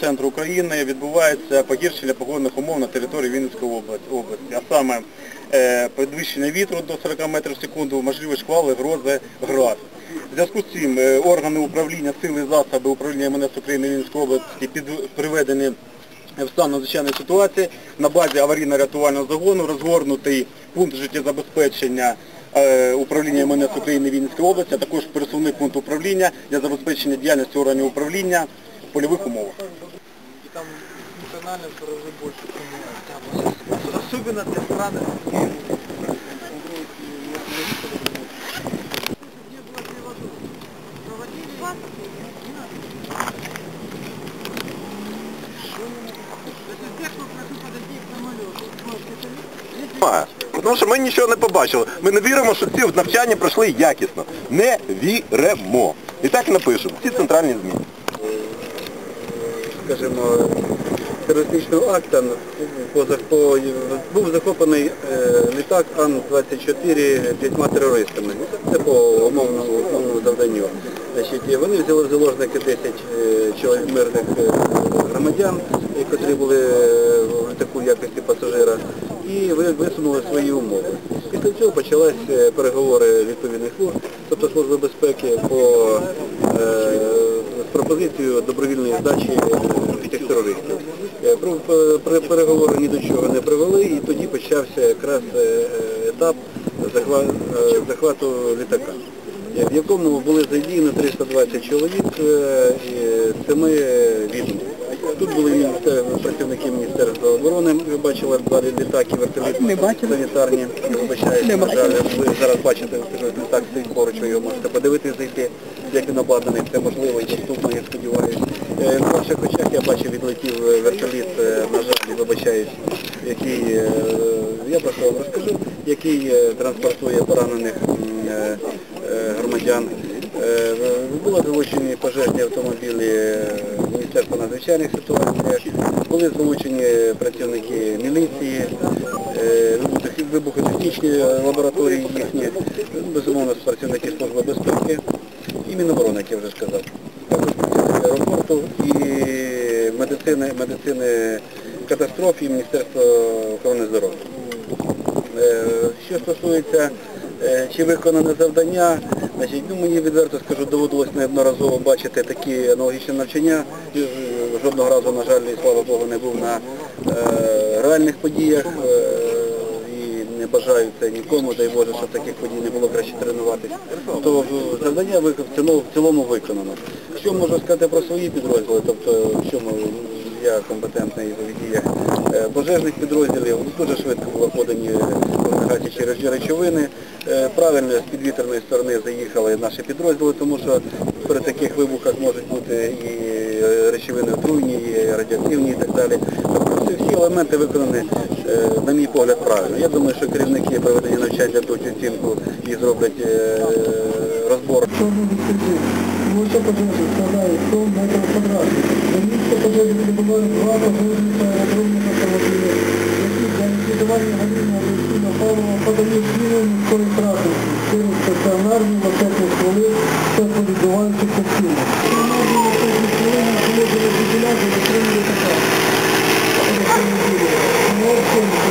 Центру України відбувається погіршення погодних умов на території Вінницької області. а саме е, підвищення вітру до 40 метрів в секунду, можливі шквали, грози, град. В зв'язку з цим е, органи управління сили засоби управління МНС України Вінницької області під, приведені в стан надзвичайної ситуації на базі аварійно-рятувального загону розгорнутий пункт життєзабезпечення е, управління МНС України Вінницької області, а також пересувний пункт управління для забезпечення діяльності органів управління в польових умовах. И там функционально в два раза больше, чем у нас. Особенно для Тому що ми нічого не побачили. Ми не віримо, що ці навчання пройшли якісно. Не віримо. І так і напишемо. Всі центральні зміни. скажімо, терористичного акта був захоплений е, літак Ан-24 п'ятьма терористами. Це по умовному, завданню. Вони взяли в заложники 10 е, мирних е, громадян, які були в літаку в якості пасажира, і висунули свої умови. Після цього почалися переговори відповідних служб, тобто Служби безпеки по з пропозицією добровільної здачі терористів. Е, Переговори ні до чого не привели, і тоді почався якраз е, е, етап захвату літака, в якому були задіяні 320 чоловік семи відомств. Тут були працівники Міністерства оборони, ви бачили два літаки, вертоліт санітарні, вибачаюсь, на жаль, ви зараз бачите, літак стоїть поруч, ви його можете подивитися, зайти, як він обладнаний, це можливо і доступно, я сподіваюся. Е, На ваших очах я бачив, відлетів е, вертоліт, е, на жаль, вибачаюсь, який, я просто вам розкажу, який транспортує поранених громадян. Були залучені пожежні автомобілі Міністерства надзвичайних ситуацій, були залучені працівники міліції, вибухотехнічні лабораторії їхні, безумовно працівники Служби безпеки і Міноборони, як я вже сказав. Аеропорту і медицини, медицини катастроф і Міністерства охорони здоров'я. Е, Що стосується е, чи виконане завдання, значить, ну, мені відверто скажу, доводилось неодноразово бачити такі аналогічні навчання. Е, Жодного разу, на жаль, слава Богу, не був на реальних подіях не бажаю це нікому, дай Боже, щоб таких подій не було краще тренуватися. То е, завдання в цілому, виконано. Що можу сказати про свої підрозділи, тобто в чому я компетентний у діях е, пожежних підрозділів. Дуже швидко було подані комунікації через речовини. Е, Правильно з підвітряної сторони заїхали наші підрозділи, тому що при таких вибухах можуть бути і е, речовини отруйні, і радіоактивні і так далі. Всі елементи виконані, е, на мій погляд, правильно. Я думаю, що керівники проведення навчань для оцінку і зроблять е, розбор. Площа пожежі складає 100 метрів квадратних. До місця пожежі прибувають два пожежні та аеродромних автомобілі, які для ліквідування аварійного авіаційного палива подають скорі трати через стаціонарні латетні стволи, що відбуваються постійно. Стаціонарні латетні стволи на положення вентиляції дотримує така. На базі